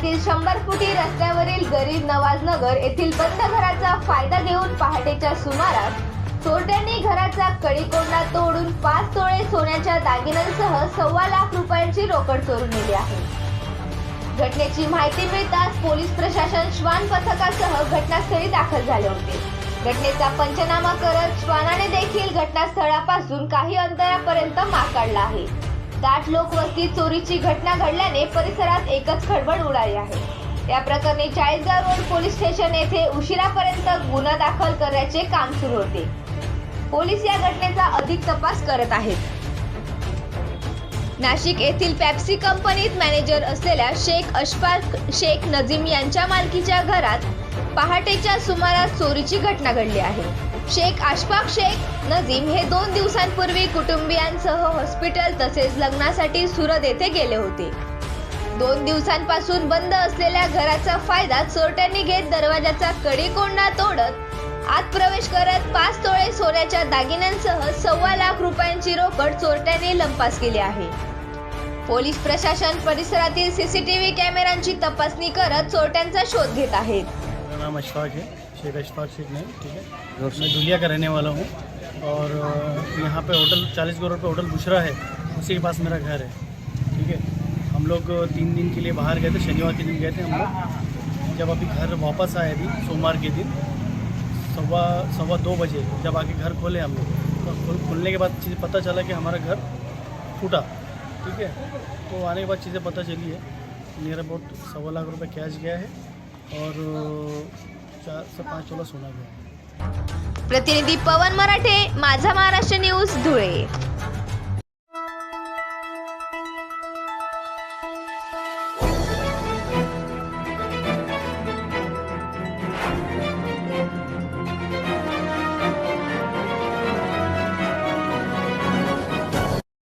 शहरातील शंभर फुटी रस्त्यावरील गरीब नवाज नगर येथील बंद घराचा फायदा घेऊन पहाटेच्या सुमारास चोरट्यांनी घराचा कडीकोंडा तोडून पाच तोळे सोन्याच्या दागिन्यांसह सव्वा लाख रुपयांची रोकड चोरून नेली आहे. घटनेची माहिती मिळताच पोलीस प्रशासन श्वान पथकासह घटनास्थळी दाखल झाले होते. घटनेचा पंचनामा करत श्वानाने देखील घटनास्थळापासून काही अंतरापर्यंत माकाडला आहे. दाट लोकवस्ती चोरीची घटना घडल्याने परिसरात एकच खळबळ उडाली आहे. या प्रकरणी चाळीसगाव रोड पोलीस स्टेशन येथे उशिरापर्यंत गुन्हा दाखल करण्याचे काम सुरू होते. पोलीस या घटनेचा अधिक तपास करत आहेत. नाशिक येथील पॅप्सी कंपनीत मॅनेजर असलेल्या शेख अशफाक शेख नजीम यांच्या मालकीच्या घरात पहाटेच्या सुमारास चोरीची घटना घडली आहे. शेख अशफाक शेख नजीम हे दोन दिवसांपूर्वी कुटुंबियांसह हॉस्पिटल तसेच लग्नासाठी सुरत येथे गेले होते. दोन दिवसांपासून बंद असलेल्या घराचा फायदा चोरट्यांनी घेत दरवाजाचा कडेकोंडा तोडत आत प्रवेश करत पाच तोळे सोन्याच्या दागिन्यांसह सव्वा लाख रुपयांची रोकड चोरट्यांनी लंपास केली आहे. पोलीस प्रशासन परिसरातील सीसीटीव्ही कॅमेऱ्यांची तपासणी करत चोरट्यांचा शोध घेत आहेत. नाम अशफाक है शेख अशफाक शेख नहीं ठीक है मैं दुलिया का रहने वाला हूँ. और यहाँ पे होटल, चालीस करोड़ पे होटल बुशरा है, उसी के पास मेरा घर है, ठीक है? हम लोग तीन दिन के लिए बाहर गए थे, शनिवार के दिन गए थे हम लोग। जब अभी घर वापस आए अभी, सोमवार के दिन, सवा सवा दो बजे, जब आके घर खोले हम लोग। तो खोल, खुलने के बाद चीज़ पता चला कि हमारा घर फूटा, ठीक है? तो आने के बाद चीज़ें पता चली है। मेरा बहुत सवा लाख रुपये कैश गया है और चार से पाँच तोला सोना गया प्रतिनिधी पवन मराठे माझा महाराष्ट्र न्यूज धुळे.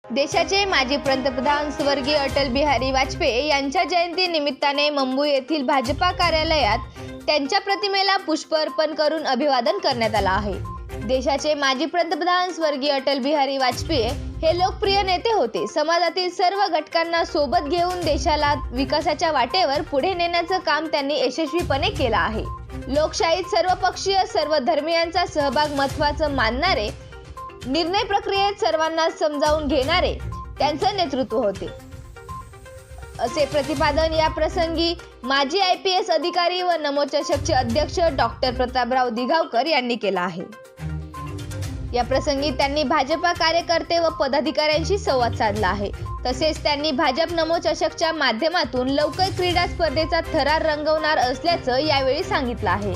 देशाचे माजी पंतप्रधान स्वर्गीय अटल बिहारी वाजपेयी यांच्या जयंती निमित्ताने मुंबई येथील भाजपा कार्यालयात त्यांच्या प्रतिमेला पुष्प अर्पण करून अभिवादन करण्यात आलं आहे. देशाचे माजी पंतप्रधान स्वर्गीय अटल बिहारी वाजपेयी हे लोकप्रिय नेते होते. समाजातील सर्व घटकांना सोबत घेऊन देशाला विकासाच्या वाटेवर पुढे नेण्याचं काम त्यांनी यशस्वीपणे केलं आहे. लोकशाहीत सर्व पक्षीय सर्व धर्मियांचा सहभाग महत्वाचं मानणारे निर्णय प्रक्रियेत सर्वांना समजावून घेणारे त्यांचं नेतृत्व होते. असे प्रतिपादन या प्रसंगी माजी आय पी एस अधिकारी व नमोचषकचे अध्यक्ष डॉक्टर प्रतापराव दिघावकर यांनी केला आहे. या प्रसंगी त्यांनी भाजपा कार्यकर्ते व पदाधिकाऱ्यांशी संवाद साधला आहे. तसेच त्यांनी भाजप नमो चषकच्या माध्यमातून लवकर क्रीडा स्पर्धेचा थरार रंगवणार असल्याचं यावेळी सांगितलं आहे.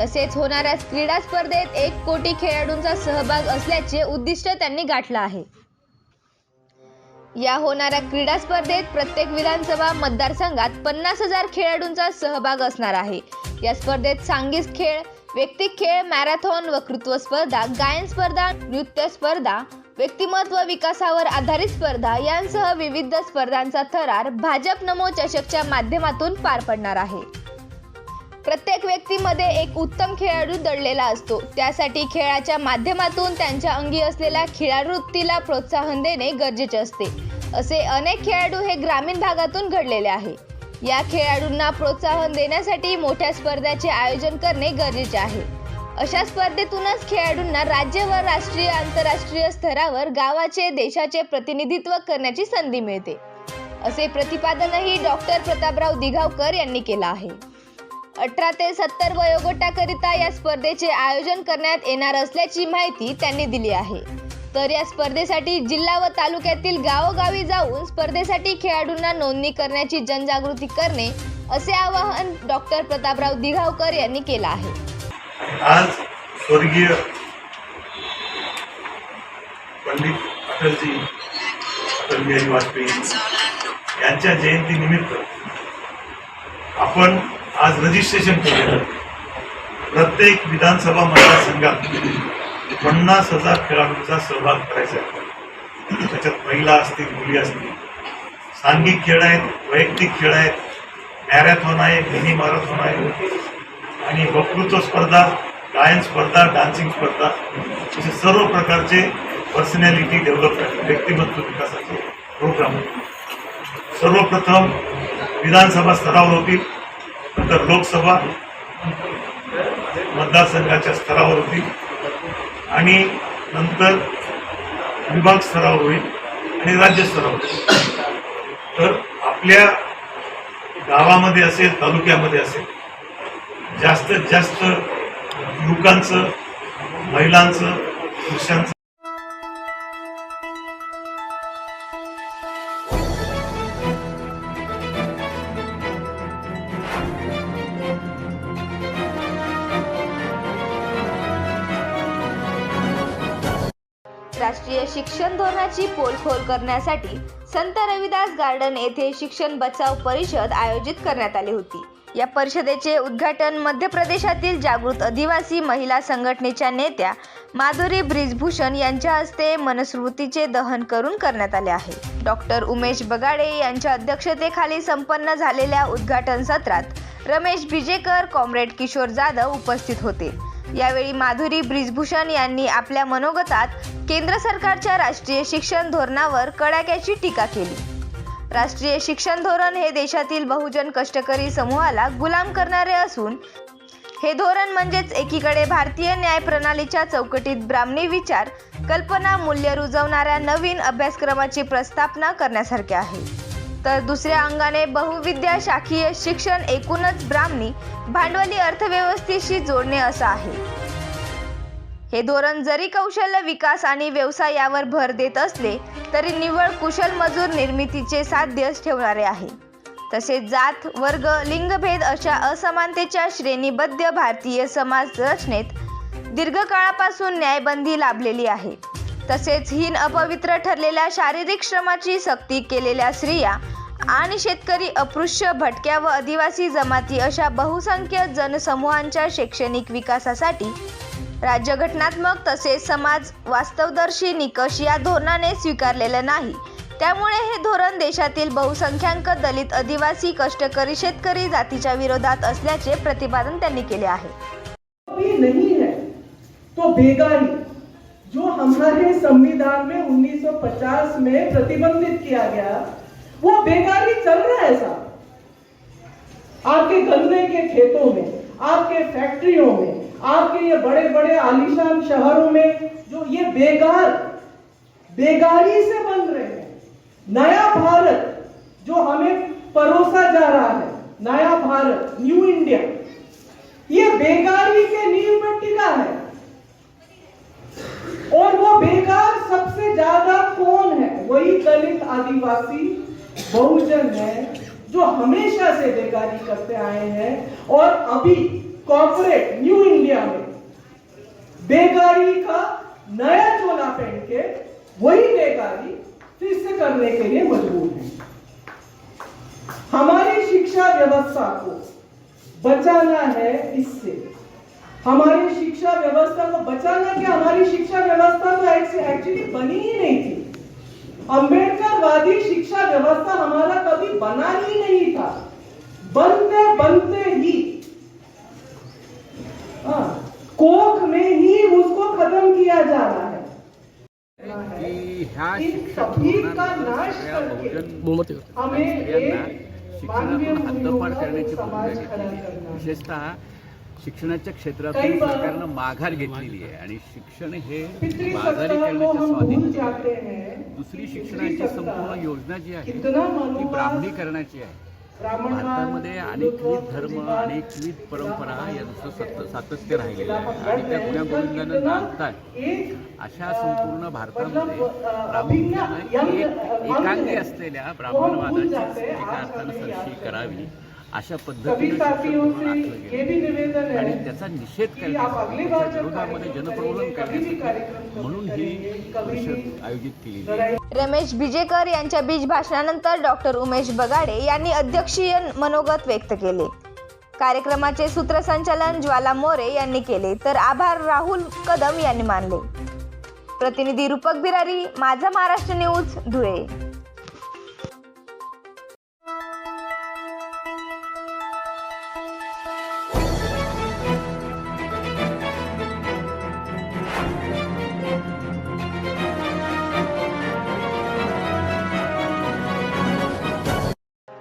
तसेच होणाऱ्या क्रीडा स्पर्धेत एक कोटी खेळाडूंचा सहभाग असल्याचे उद्दिष्ट त्यांनी गाठलं आहे. या होणाऱ्या क्रीडा स्पर्धेत प्रत्येक विधानसभा मतदारसंघात पन्नास हजार खेळाडूंचा सहभाग असणार आहे. या स्पर्धेत सांघिक खेळ व्यक्तिक खेळ मॅरेथॉन वक्तृत्व स्पर्धा गायन स्पर्धा नृत्य स्पर्धा व्यक्तिमत्व विकासावर आधारित स्पर्धा यांसह विविध स्पर्धांचा थरार भाजप नमो चषकच्या माध्यमातून पार पडणार आहे. प्रत्येक व्यक्तीमध्ये एक उत्तम खेळाडू दडलेला असतो. त्यासाठी खेळाच्या माध्यमातून त्यांच्या अंगी असलेल्या खेळावृत्तीला प्रोत्साहन देणे गरजेचे असते. असे अनेक खेळाडू हे ग्रामीण भागातून घडलेले आहे. या खेळाडूंना प्रोत्साहन देण्यासाठी मोठ्या स्पर्धाचे आयोजन करणे गरजेचे आहे. अशा स्पर्धेतूनच खेळाडूंना राज्य व राष्ट्रीय आंतरराष्ट्रीय स्तरावर गावाचे देशाचे प्रतिनिधित्व करण्याची संधी मिळते. असे प्रतिपादनही डॉक्टर प्रतापराव दिघावकर यांनी केलं आहे. अठरा ते सत्तर वयोगटाकरिता या स्पर्धेचे आयोजन करण्यात येणार असल्याची माहिती त्यांनी दिली आहे. तर या स्पर्धेसाठी जिल्हा व तालुक्यातील गावोगावी जाऊन स्पर्धेसाठी खेळाडूंना नोंदणी करण्याची जनजागृती करणे असे आवाहन डॉक्टर प्रतापराव दिघावकर यांनी केलं आहे. आज स्वर्गीय पंडित अटलजी अटल बिहारी वाजपेयी यांच्या जयंतीनिमित्त आपण आज रजिस्ट्रेशन केलेलं प्रत्येक विधानसभा मतदारसंघात पन्नास हजार खेळाडूंचा सहभाग करायचा आहे. त्याच्यात महिला असतील मुली असतील. सांघिक खेळ आहेत वैयक्तिक खेळ आहेत. मॅरेथॉन आहे मिनी मॅरेथॉन आहे. आणि वक्तृत्व स्पर्धा गायन स्पर्धा डान्सिंग स्पर्धा असे सर्व प्रकारचे पर्सनॅलिटी डेव्हलपमेंट व्यक्तिमत्व विकासाचे प्रोग्राम. सर्वप्रथम विधानसभा स्तरावर होतील. तर लोकसभा मतदारसंघाच्या स्तरावर होतील आणि नंतर विभाग स्तरावर होईल आणि राज्य स्तरावर होईल तर आपल्या गावामध्ये असेल तालुक्यामध्ये असेल जास्तीत जास्त युवकांचं महिलांचं पुरुषांचं राष्ट्रीय शिक्षण धोरणाची पोलखोल करण्यासाठी संत रविदास गार्डन येथे शिक्षण बचाव परिषद आयोजित करण्यात आली होती. या परिषदेचे उद्घाटन मध्य प्रदेशातील जागृत आदिवासी महिला संघटनेच्या नेत्या माधुरी ब्रिजभूषण यांच्या हस्ते मनस्मृतीचे दहन करून करण्यात आले आहे. डॉक्टर उमेश बगाडे यांच्या अध्यक्षतेखाली संपन्न झालेल्या उद्घाटन सत्रात रमेश बिजेकर कॉम्रेड किशोर जाधव उपस्थित होते. यावेळी माधुरी ब्रिजभूषण यांनी आपल्या मनोगतात केंद्र सरकारच्या राष्ट्रीय शिक्षण धोरणावर कडाक्याची टीका केली. राष्ट्रीय शिक्षण धोरण हे देशातील बहुजन कष्टकरी समूहाला गुलाम करणारे असून हे धोरण म्हणजेच एकीकडे भारतीय न्याय प्रणालीच्या चौकटीत ब्राह्मणी विचार कल्पना मूल्य रुजवणाऱ्या नवीन अभ्यासक्रमाची प्रस्थापना करण्यासारखे आहे. तर दुसऱ्या अंगाने बहुविद्या शाखीय शिक्षण एकूणच ब्राह्मणी भांडवली अर्थव्यवस्थेशी जोडणे असं आहे. हे धोरण जरी कौशल्य विकास आणि व्यवसाय यावर भर देत असले तरी निव्वळ कुशल मजूर निर्मितीचे साध्य ठेवणारे आहे. तसेच जात वर्ग लिंगभेद अशा असमानतेच्या श्रेणीबद्ध भारतीय समाज रचनेत दीर्घकाळापासून न्यायबंदी लाभलेली आहे. तसेच हीन अपवित्र ठरलेल्या शारीरिक श्रमाची सक्ती केलेल्या स्त्रिया आणि शेतकरी अपृश्य भटक्या व आदिवासी जमाती अशा बहुसंख्य जनसमूहांच्या शैक्षणिक विकासासाठी राज्यघटनात्मक तसेच समाज वास्तवदर्शी निकष या धोरणाने स्वीकारलेलं नाही. त्यामुळे हे धोरण देशातील बहुसंख्याक दलित आदिवासी कष्टकरी शेतकरी जातीच्या विरोधात असल्याचे प्रतिपादन त्यांनी केले आहे. नहीं है तो बेगारी जो हमारे संविधान में 1950 में प्रतिबंधित किया गया वो बेगारी चल रहा है साहब आपके गन्ने के खेतों में, आपके फैक्ट्रियों में, आपके ये बड़े बड़े आलिशान शहरों में जो ये बेकार, बेकारी से बन रहे हैं। नया भारत जो हमें परोसा जा रहा है, नया भारत न्यू इंडिया ये बेकारी के नींव में टिका है। और वो बेकार सबसे ज़्यादा कौन है? वही दलित आदिवासी बहुजन है जो हमेशा से बेकारी करते आए हैं और अभी कॉर्पोरेट न्यू इंडिया में बेकारी का नया चोला पहन के वही बेकारी फिर से करने के लिए मजबूर है। हमारी शिक्षा व्यवस्था को बचाना है इससे। हमारी शिक्षा व्यवस्था को बचाना क्या? हमारी शिक्षा व्यवस्था तो एक्चुअली बनी ही नहीं थी। अंबेडकरवादी शिक्षा व्यवस्था हमारा कभी बना ही नहीं था। बनते बनते ही। हाँ, कोख में ही उसको खत्म किया जा रहा है इन सभी का नाश करके हमें एक मानवीय मूल्यों का समाज खड़ा करना है। विशेषतः शिक्षणाच्या क्षेत्रातून सरकारनं माघार घेतलेली आहे आणि शिक्षण हे पितृ बाजारी सत्ता को करण्याचे हम स्वाधीन दुसरी शिक्षणाची संपूर्ण योजना जी आहे ती ब्राह्मणीकरणाची आहे. भारतामध्ये अनेकविध धर्म अनेकविध परंपरा यांचं सत सातत्य राहिलेलं आहे. आणि त्या गुण्या गोविंदानं नांदतात अशा संपूर्ण भारतामध्ये एक यंग- एकांगी असलेल्या ब्राह्मणवादाची एका अर्थानं सरशी करावी. अशा पद्धतीने है आणि त्याचा निषेध कि आप अगली करण्यासाठी बार त्याच्या जब विरोधामध्ये कार्यक्रम जनप्रबोधन करेंगे, कभी भी कार्यक्रम करण्यासाठी म्हणून ही परिषद आयोजित लड़ाई रमेश बिजेकर यांच्या बीज भाषणानंतर डॉक्टर उमेश बगाडे यांनी अध्यक्षीय मनोगत व्यक्त केले. कार्यक्रमाचे सूत्रसंचालन ज्वाला मोरे यांनी केले. तर आभार राहुल कदम यांनी मानले. प्रतिनिधी रूपक बिरारी माझा महाराष्ट्र न्यूज धुळे.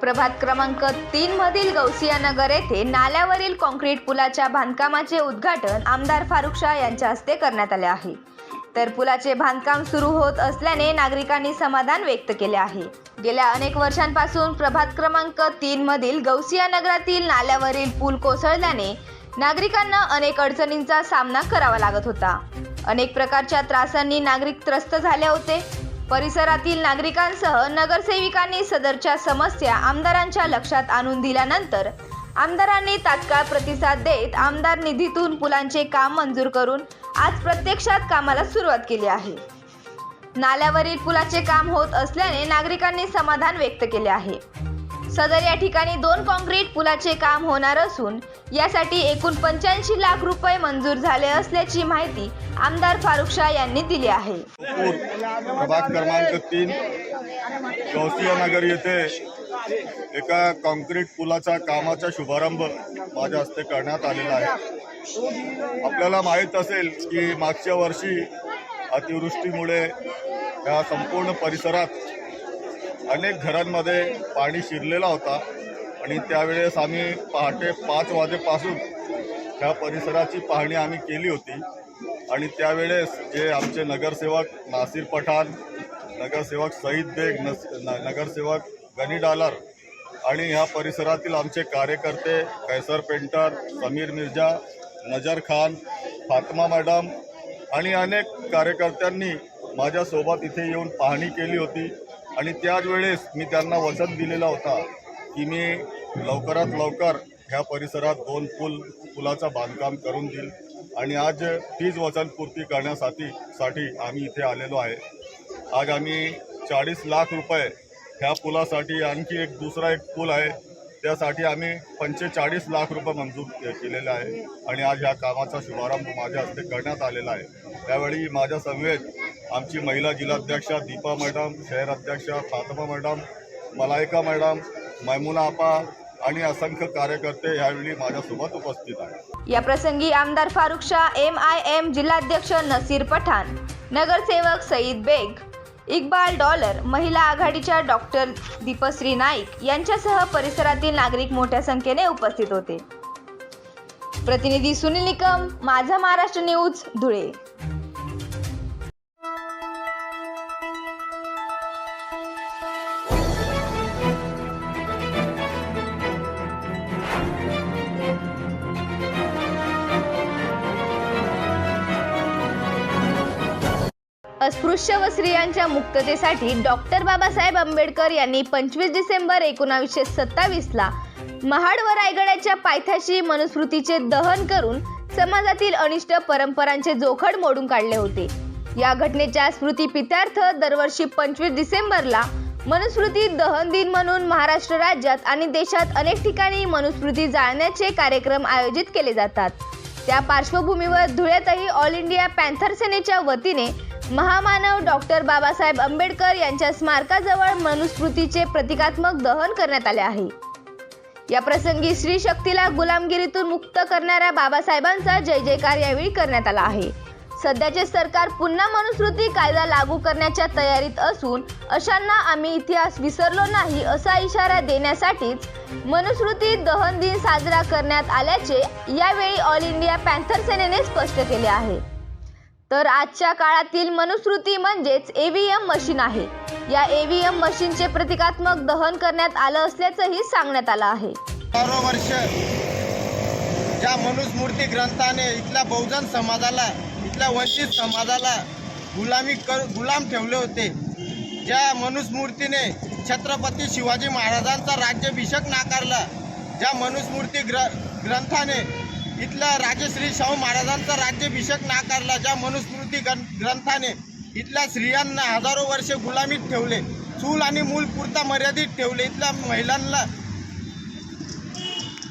प्रभात क्रमांक तीन मधील गौसिया नगर येथे नाल्यावरील कॉन्क्रीट पुलाच्या बांधकामाचे उद्घाटन आमदार फारुख शाह यांच्या हस्ते करण्यात आले आहे. तर पुलाचे बांधकाम सुरू होत असल्याने नागरिकांनी समाधान व्यक्त केले आहे. गेल्या अनेक वर्षांपासून प्रभात क्रमांक तीन मधील गौसिया नगरातील नाल्यावरील पूल कोसळल्याने नागरिकांना अनेक अडचणींचा सामना करावा लागत होता. अनेक प्रकारच्या त्रासांनी नागरिक त्रस्त झाले होते. परिसरातील नागरिकांसह नगरसेविकांनी सदरच्या समस्या आमदारांच्या लक्षात आणून दिल्यानंतर आमदारांनी तात्काळ प्रतिसाद देत आमदार निधीतून पुलांचे काम मंजूर करून आज प्रत्यक्षात कामाला सुरुवात केली आहे. नाल्यावरील पुलाचे काम होत असल्याने नागरिकांनी समाधान व्यक्त केले आहे. सदर या ठिकाणी दोन कॉन्क्रीट पुलाचे काम होणार असून यासाठी एकूण पंच्याऐंशी लाख रुपये मंजूर झाले असल्याची माहिती आमदार फारुख शाह यांनी दिली आहे. प्रभाग क्रमांक तीन नगर येथे एका कॉन्क्रीट पुलाचा कामाचा शुभारंभ माझ्या हस्ते करण्यात आलेला आहे. आपल्याला माहीत असेल की मागच्या वर्षी अतिवृष्टीमुळे या संपूर्ण परिसरात अनेक घरांमध्ये पाणी शिरलेला होता आणि त्यावेळेस आम्ही पहाटे पाच वाजेपासून ह्या परिसराची पाहणी आम्ही केली होती. आणि त्यावेळेस जे आमचे नगरसेवक नासिर पठाण नगरसेवक सईद बेग नस न- नगरसेवक गनी डालर आणि ह्या परिसरातील आमचे कार्यकर्ते कैसर पेंटर समीर मिर्जा नजर खान फातमा मॅडम आणि अनेक कार्यकर्त्यांनी माझ्यासोबत इथे येऊन पाहणी केली होती. आणि त्याच वेळेस मी त्यांना वचन दिलेला होता की मी लवकरात लवकर ह्या परिसरात दोन पूल पुलाचं बांधकाम करून देईल. आणि आज तीच वचनपूर्ती करण्यासाठी साठी आम्ही इथे आलेलो आहे. आज आम्ही चाळीस लाख रुपये ह्या पुलासाठी आणखी एक दुसरा एक पूल आहे. त्यासाठी आम्ही पंचेचाळीस लाख रुपये मंजूर के- केलेले आहे. आणि आज ह्या कामाचा शुभारंभ माझ्या हस्ते करण्यात आलेला आहे. त्यावेळी माझ्या समवेत आमची महिला जिल्हाध्यक्षा दीपा मॅडम शहर अध्यक्षा फातमा मॅडम मलायका मॅडम मैमुना आपा आणि असंख्य कार्यकर्ते यावेळी माझ्यासोबत उपस्थित आहेत. या प्रसंगी आमदार Farukh Shah M I M जिल्हाध्यक्ष नसीर पठाण नगरसेवक सईद बेग इक्बाल डॉलर महिला आघाडीच्या डॉक्टर दीपश्री नाईक यांच्यासह परिसरातील नागरिक मोठ्या संख्येने उपस्थित होते. प्रतिनिधी सुनील निकम माझा महाराष्ट्र न्यूज धुळे. अस्पृश्य व स्त्रियांच्या मुक्ततेसाठी डॉक्टर बाबासाहेब आंबेडकर यांनी पंचवीस डिसेंबर एकोणावीसशे सत्तावीसला महाड व रायगडाच्या पायथ्याशी मनुस्मृतीचे दहन करून समाजातील अनिष्ट परंपरांचे जोखड मोडून काढले होते. या घटनेच्या स्मृतीपित्यार्थ दरवर्षी पंचवीस डिसेंबरला मनुस्मृती दहन दिन म्हणून महाराष्ट्र राज्यात आणि देशात अनेक ठिकाणी मनुस्मृती जाळण्याचे कार्यक्रम आयोजित केले जातात. त्या पार्श्वभूमीवर धुळ्यातही ऑल इंडिया पॅन्थर सेनेच्या वतीने महामानव डॉक्टर बाबासाहेब आंबेडकर यांच्या स्मारकाजवळ मनुस्मृतीचे प्रतिकात्मक दहन करण्यात आले आहे. या प्रसंगी स्त्री शक्तीला गुलामगिरीतून मुक्त करणाऱ्या बाबासाहेबांचा जय जयकार यावेळी करण्यात आला आहे. सध्याचे सरकार पुन्हा मनुस्मृती कायदा लागू करण्याच्या तयारीत असून अशांना आम्ही इतिहास विसरलो नाही असा इशारा देण्यासाठीच मनुस्मृती दहन दिन साजरा करण्यात आल्याचे यावेळी ऑल इंडिया पॅन्थर सेनेने स्पष्ट केले आहे. तर आजच्या काळातील मनुस्मृती म्हणजेच ईव्हीएम मशीन आहे. या ईव्हीएम मशीनचे प्रतिकात्मक दहन करण्यात आलं असल्याचंही सांगण्यात आलं आहे. बारा वर्ष ज्या मनुस्मृती ग्रंथाने इथल्या बहुजन समाजाला इथल्या वंचित समाजाला गुलामी कर गुलाम ठेवले होते. ज्या मनुस्मृतीने छत्रपती शिवाजी महाराजांचा राज्याभिषेक नाकारला ज्या मनुस्मृती ग्र ग्रंथाने इथल्या राजश्री शाहू महाराजांचा राज्याभिषेक नाकारला ज्या मनुस्मृती ग्रं ग्रंथाने इथल्या स्त्रियांना हजारो वर्षे गुलामीत ठेवले चूल आणि मूल पुरता मर्यादित ठेवले. इथल्या महिलांना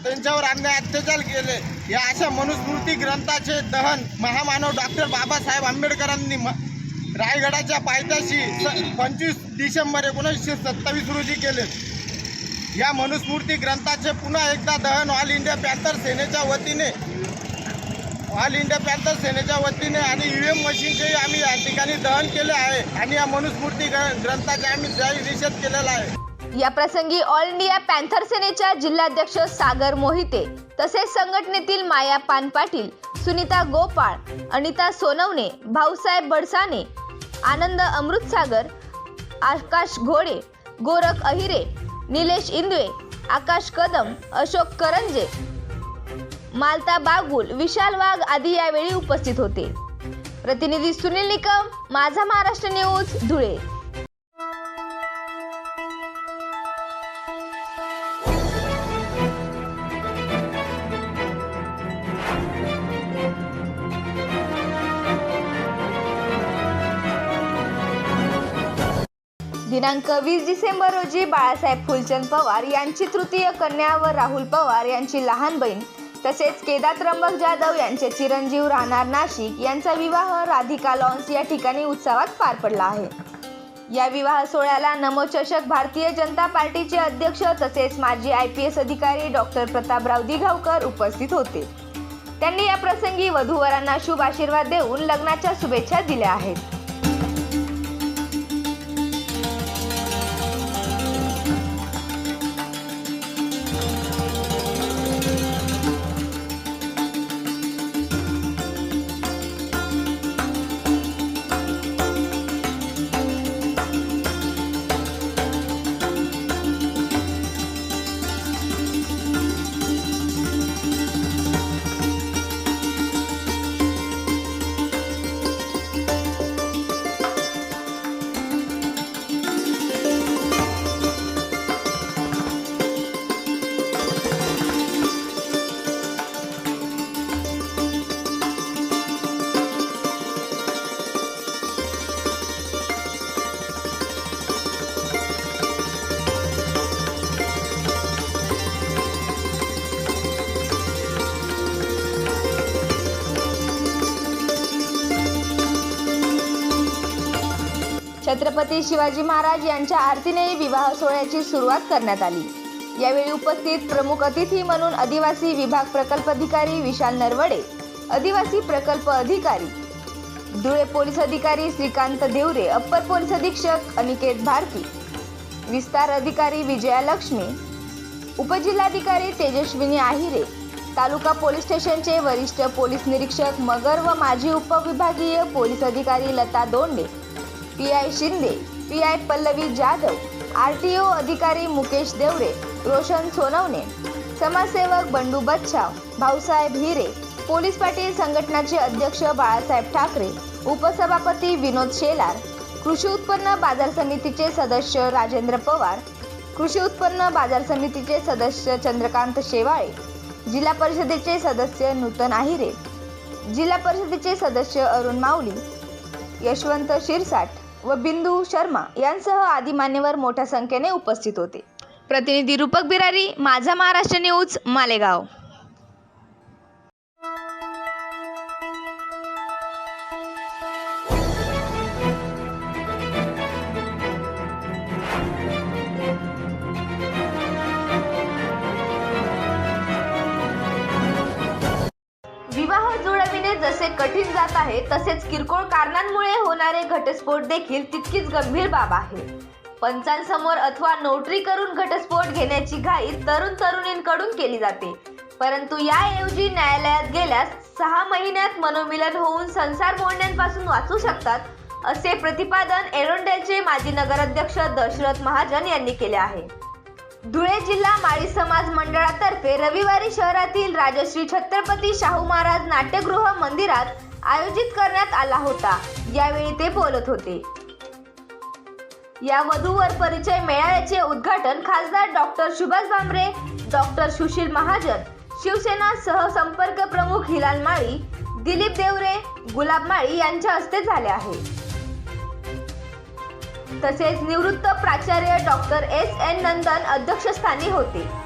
त्यांच्यावर अन्याय अत्याचार केले. या अशा मनुस्मृती ग्रंथाचे दहन महामानव डॉक्टर बाबासाहेब आंबेडकरांनी म- रायगडाच्या पायथ्याशी स- पंचवीस डिसेंबर एकोणीसशे सत्तावीस रोजी केले. या मनुस्मृती ग्रंथाचे पुन्हा एकदा दहन ऑल इंडिया पॅन्थर सेनेच्या वतीने. ऑल इंडिया पॅन्थर सेनेच्या वतीने आणि यू एम मशीनचेही आम्ही या ठिकाणी दहन केले आहे आणि या मनुस्मृती ग्र- ग्रंथाचे आम्ही जाहीर निषेध केलेला आहे. या प्रसंगी ऑल इंडिया पॅन्थर सेनेच्या जिल्हाध्यक्ष सागर मोहिते तसेच संघटनेतील माया पान पाटील सुनीता गोपाळ अनिता सोनवणे भाऊसाहेब बडसाने आनंद अमृतसागर आकाश घोडे गोरख अहिरे निलेश इंदवे आकाश कदम अशोक करंजे मालता बागुल विशाल वाघ आदी यावेळी उपस्थित होते. प्रतिनिधी सुनील निकम माझा महाराष्ट्र न्यूज धुळे. दिनांक वीस डिसेंबर रोजी बाळासाहेब फुलचंद पवार यांची तृतीय कन्या व राहुल पवार यांची लहान बहीण तसेच केदार त्र्यंबक जाधव यांचे चिरंजीव राहणार नाशिक यांचा विवाह राधिका लॉन्स या ठिकाणी उत्सवात पार पडला आहे. या विवाह सोहळ्याला नमोचषक भारतीय जनता पार्टीचे अध्यक्ष तसेच माजी आय पी एस अधिकारी डॉक्टर प्रतापराव दिघावकर उपस्थित होते. त्यांनी या प्रसंगी वधूवरांना शुभ आशीर्वाद देऊन लग्नाच्या शुभेच्छा दिल्या आहेत. छत्रपती शिवाजी महाराज यांच्या आरतीने विवाह सोहळ्याची सुरुवात करण्यात आली. यावेळी उपस्थित प्रमुख अतिथी म्हणून आदिवासी विभाग प्रकल्प अधिकारी विशाल नरवडे आदिवासी प्रकल्प अधिकारी धुळे पोलीस अधिकारी श्रीकांत देवरे अप्पर पोलीस अधीक्षक अनिकेत भारती विस्तार अधिकारी विजया लक्ष्मी उपजिल्हाधिकारी तेजस्विनी आहिरे तालुका पोलीस स्टेशनचे वरिष्ठ पोलीस निरीक्षक मगर व माजी उपविभागीय पोलीस अधिकारी Lata Donde P I Shinde P I Pallavi Jadhav R T O अधिकारी मुकेश देवरे रोशन सोनवणे समाजसेवक बंडू बच्छाव भाऊसाहेब हिरे पोलीस पाटील संघटनाचे अध्यक्ष बाळासाहेब ठाकरे उपसभापती विनोद शेलार कृषी उत्पन्न बाजार समितीचे सदस्य राजेंद्र पवार कृषी उत्पन्न बाजार समितीचे सदस्य चंद्रकांत शेवाळे जिल्हा परिषदेचे सदस्य नूतन आहिरे जिल्हा परिषदेचे सदस्य अरुण माऊली यशवंत शिरसाट व बिंदू शर्मा यांसह आदी मान्यवर मोठ्या संख्येने उपस्थित होते. प्रतिनिधी रूपक बिरारी माझा महाराष्ट्र न्यूज मालेगाव. आहे तसेच किरकोळ कारणांमुळे होणारे घटस्फोट देखील तितकीच गंभीर बाब आहे. पंचांसमोर अथवा नोटरी करून घटस्फोट घेण्याची घाई तरुण तरुणींकडून केली जाते. परंतु याऐवजी न्यायालयात गेल्यास सहा महिन्यात मनोमिलन होऊन संसार मोडण्यापासून वाचू शकतात असे प्रतिपादन एरोंडेलचे माजी नगराध्यक्ष दशरथ महाजन यांनी केले आहे. धुळे जिल्हा माळी समाज मंडळातर्फे रविवारी शहरातील राजश्री छत्रपती शाहू महाराज नाट्यगृह मंदिरात आयोजित करण्यात आला होता. यावेळी ते बोलत होते. या वधूवर परिचय मेळाव्याचे उद्घाटन खासदार डॉक्टर सुभाष भामरे डॉक्टर सुशील महाजन शिवसेना सहसंपर्क प्रमुख हिलाल माळी दिलीप देवरे गुलाब माळी यांच्या हस्ते झाले आहे. तसेच निवृत्त प्राचार्य डॉक्टर एस. एन. नंदन अध्यक्षस्थानी होते.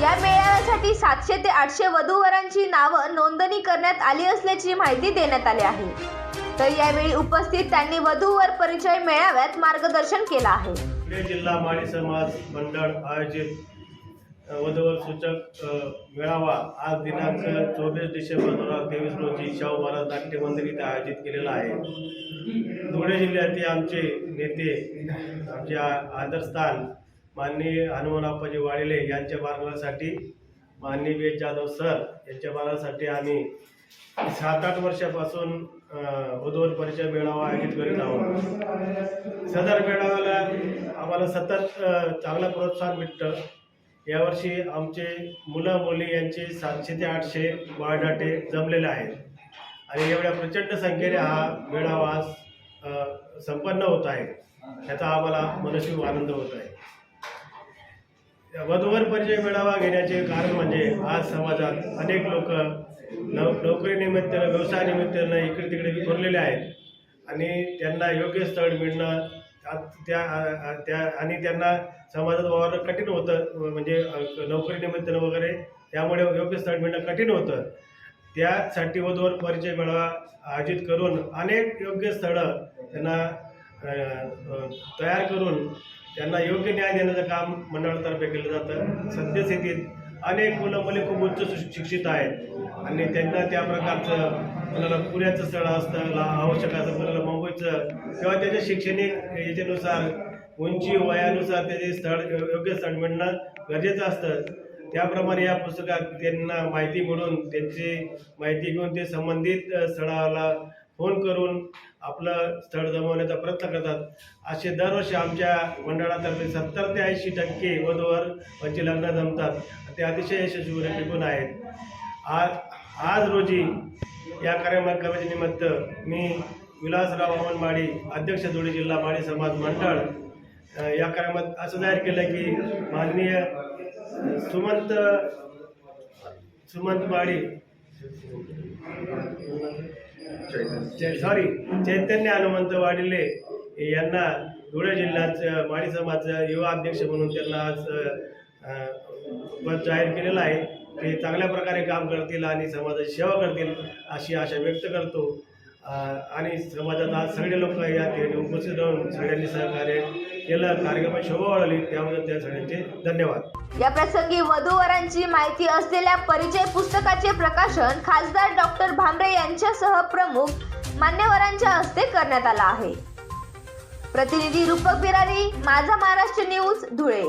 या मेळाव्यासाठी सातशे ते आठशे वधूवरांची नावं नोंदणी करण्यात आली असल्याची माहिती देण्यात आली आहे. तर यावेळी उपस्थित त्यांनी वधूवर परिचय मेळाव्यात मार्गदर्शन केलं आहे. पुणे जिल्हा माळी समाज मंडळ आयोजित वधूवर सूचक मेळावा आज दिनांक चोवीस डिसेंबर दोन हजार तेवीस रोजी शाहू महाराज नाट्य मंदिर इथे आयोजित केलेला आहे. धुळे जिल्ह्यातील आमचे नेते आमचे आदरस्थान माननीय हनुमानप्पाजी वाडिले यांच्या बालकासाठी माननीय वेद जाधव सर यांच्या बालकासाठी आम्ही सात आठ वर्षापासून बुधवार परिचय मेळावा आयोजित करीत आहोत. सदर मेळाव्याला आम्हाला सतत चांगलं प्रोत्साहन भेटतं. यावर्षी आमचे मुलं मुली यांचे सातशे ते आठशे बायोडाटे जमलेले आहेत. आणि एवढ्या प्रचंड संख्येने हा मेळावा आज संपन्न होत आहे. त्याचा आम्हाला मनस्वी आनंद होत आहे. वधूवर परिचय मेळावा घेण्याचे कारण म्हणजे आज समाजात अनेक लोक नव नोकरीनिमित्तानं व्यवसायानिमित्तानं इकडे तिकडे विखुरलेले आहेत. आणि त्यांना योग्य स्थळ मिळणं आ- त्या त्या आणि त्यांना समाजात वावरणं कठीण होतं म्हणजे अ, नोकरीनिमित्तानं वगैरे त्यामुळे योग्य स्थळ मिळणं कठीण होतं. त्यासाठी वधूवर परिचय मेळावा आयोजित करून अनेक योग्य स्थळं त्यांना तयार करून त्यांना योग्य न्याय देण्याचं काम मंडळातर्फे केलं जातं. सद्यस्थितीत अनेक मुलं मुली खूप उच्च शिक्षित आहेत. आणि त्यांना त्या प्रकारचं मुलाला पुण्याचं स्थळ असतं आवश्यक असतं मुलाला मुंबईचं किंवा त्याच्या शैक्षणिक याच्यानुसार उंची वयानुसार त्याचे स्थळ योग्य स्थळ मिळणं गरजेचं असतं. त्याप्रमाणे या पुस्तकात त्यांना माहिती मिळून त्यांची माहिती घेऊन ते संबंधित स्थळाला फोन करून आपलं स्थळ जमवण्याचा प्रयत्न करतात. असे दरवर्षी आमच्या मंडळातर्फे सत्तर ते ऐंशी टक्के वधूवर यांचे लग्न जमतात. ते अतिशय यशस्वी टिकून आहेत. आज आज रोजी या कार्यक्रमाच्या निमित्त मी विलासराव वामन माळी अध्यक्ष धुळे जिल्हा माळी समाज मंडळ या कार्यक्रमात असं जाहीर केलं की माननीय सुमंत सुमंत माळी सॉरी चैतन्य हनुमंत वाडिले यांना धुळे जिल्ह्याचं माळी समाजचं युवा अध्यक्ष म्हणून त्यांना आज पद जाहीर केलेलं आहे. ते चांगल्या प्रकारे काम करतील आणि समाजाची सेवा करतील अशी आशा व्यक्त करतो. आणि समाजात आज सगळे लोक या ठिकाणी उपस्थित राहून सगळ्यांनी सहकार्य केलं कार्यक्रमात शोभा वाढली त्याबद्दल त्या सगळ्यांचे धन्यवाद. या प्रसंगी वधूवरांची माहिती असलेल्या परिचय पुस्तकाचे प्रकाशन खासदार डॉक्टर भांबरे यांच्यासह प्रमुख मान्यवरांच्या हस्ते करण्यात आला आहे. प्रतिनिधी रूपक बिरारी माझा महाराष्ट्र न्यूज धुळे.